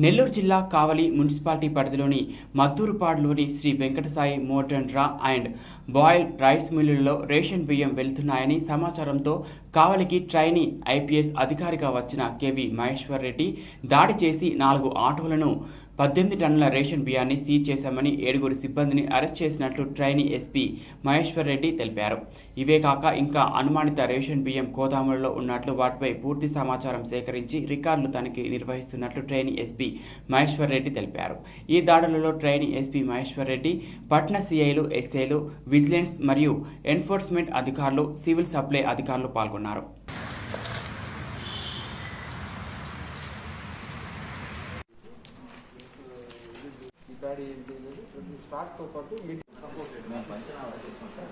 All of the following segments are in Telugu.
నెల్లూరు జిల్లా కావలి మున్సిపాలిటీ పరిధిలోని మద్దూరుపాడులోని Sri Venkatasai modern raw and boil rice మిల్లుల్లో రేషన్ బియ్యం వెళ్తున్నాయని సమాచారంతో కావలికి ట్రైనీ ఐపీఎస్ అధికారిగా వచ్చిన కెవి మహేశ్వర్ రెడ్డి దాడి చేసి నాలుగు ఆటోలను పద్దెనిమిది టన్నుల రేషన్ బియ్యాన్ని సీజ్ చేశామని ఏడుగురు సిబ్బందిని అరెస్ట్ చేసినట్లు ట్రైనీ ఎస్పీ మహేశ్వర్ రెడ్డి తెలిపారు. ఇవే కాక ఇంకా అనుమానిత రేషన్ బియ్యం గోదాములలో ఉన్నట్లు వాటిపై పూర్తి సమాచారం సేకరించి రికార్డులు తనిఖీ నిర్వహిస్తున్నట్లు ట్రైనీ ఎస్పీ మహేశ్వర్ రెడ్డి తెలిపారు. ఈ దాడులలో ట్రైనీ ఎస్పీ మహేశ్వర్ రెడ్డి పట్న సిఐలు ఎస్ఐలు విజిలెన్స్ మరియు ఎన్ఫోర్స్మెంట్ అధికారులు సివిల్ సప్లై అధికారులు పాల్గొన్నారు. బ్యాడ్ ఏంటి అనేది స్టాక్తో పాటు మీకు సపోర్ట్ మేము పంచనామా చేసుకుంటాం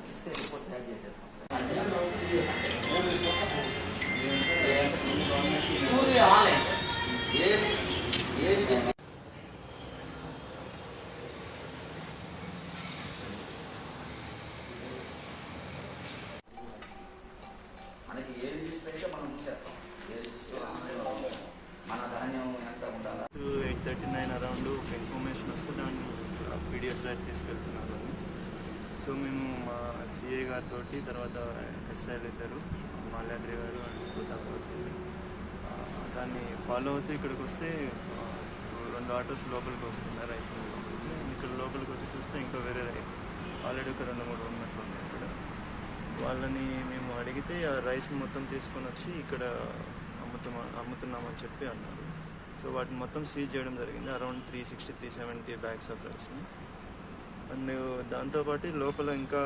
అరౌండ్ ఒక ఇన్ఫర్మేషన్ వస్తే దాన్ని పీడిఎస్ రైస్ తీసుకెళ్తున్నాను సో మేము మా సిఏ గారితో తర్వాత ఎస్ఐలు ఇద్దరు మాల్యాద్రి గారు అండ్ ప్రతాప్ దాన్ని ఫాలో అవుతూ ఇక్కడికి వస్తే రెండు ఆటోస్ లోపలికి వస్తున్నాయి రైస్ మిల్ లోపలికి. ఇక్కడ లోపలికి వచ్చి చూస్తే ఇంకా వేరే ఆల్రెడీ ఒక రెండు మూడు ఉన్నట్లు ఉన్నాయి ఇక్కడ. వాళ్ళని మేము అడిగితే ఆ రైస్ మొత్తం తీసుకొని వచ్చి ఇక్కడ అమ్ముతామా అమ్ముతున్నామని చెప్పి అన్నారు. సో వాటిని మొత్తం సీజ్ చేయడం జరిగింది around three sixty three seventy bags of రైస్ని. అండ్ దాంతోపాటు లోపల ఇంకా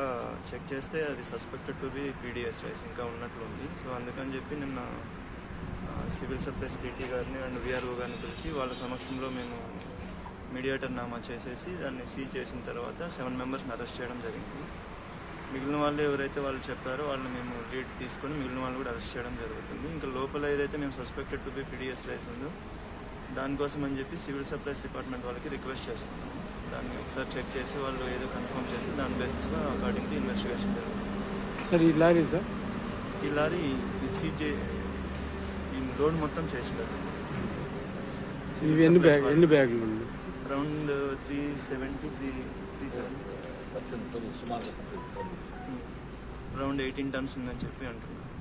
చెక్ చేస్తే అది suspected to be PDS rice ఇంకా ఉన్నట్లు ఉంది. సో అందుకని చెప్పి నిన్న సివిల్ సప్లైస్ డిటీ గారిని అండ్ విఆర్ఓ గారిని పిలిచి వాళ్ళ సమక్షంలో మేము మీడియేటర్ నామా చేసేసి దాన్ని సీజ్ చేసిన తర్వాత సెవెన్ మెంబర్స్ని అరెస్ట్ చేయడం జరిగింది. మిగిలిన వాళ్ళు ఎవరైతే వాళ్ళు చెప్పారో వాళ్ళని మేము లీడ్ తీసుకొని మిగిలిన వాళ్ళు కూడా అరెస్ట్ చేయడం జరుగుతుంది. ఇంకా లోపల ఏదైతే మేము suspected to be PDS rice ఉందో దానికోసం అని చెప్పి సివిల్ సప్లైస్ డిపార్ట్మెంట్ వాళ్ళకి రిక్వెస్ట్ చేస్తున్నాము దాన్ని ఒకసారి చెక్ చేసి వాళ్ళు ఏదో కన్ఫర్మ్ చేసి దాని బేసిస్గా అకార్డింగ్ టు ఇన్వెస్టిగేషన్ జరుగుతుంది. సార్ ఈ లారీ సార్? ఈ లారీ ఈ సీజే ఈ రోడ్ మొత్తం చేసినారు ఇవి ఎన్ని బ్యాగ్ ఎన్ని బ్యాగులు ఉంది around three seventy three three seventy around eighteen tons ఉందని చెప్పి అంటున్నారు.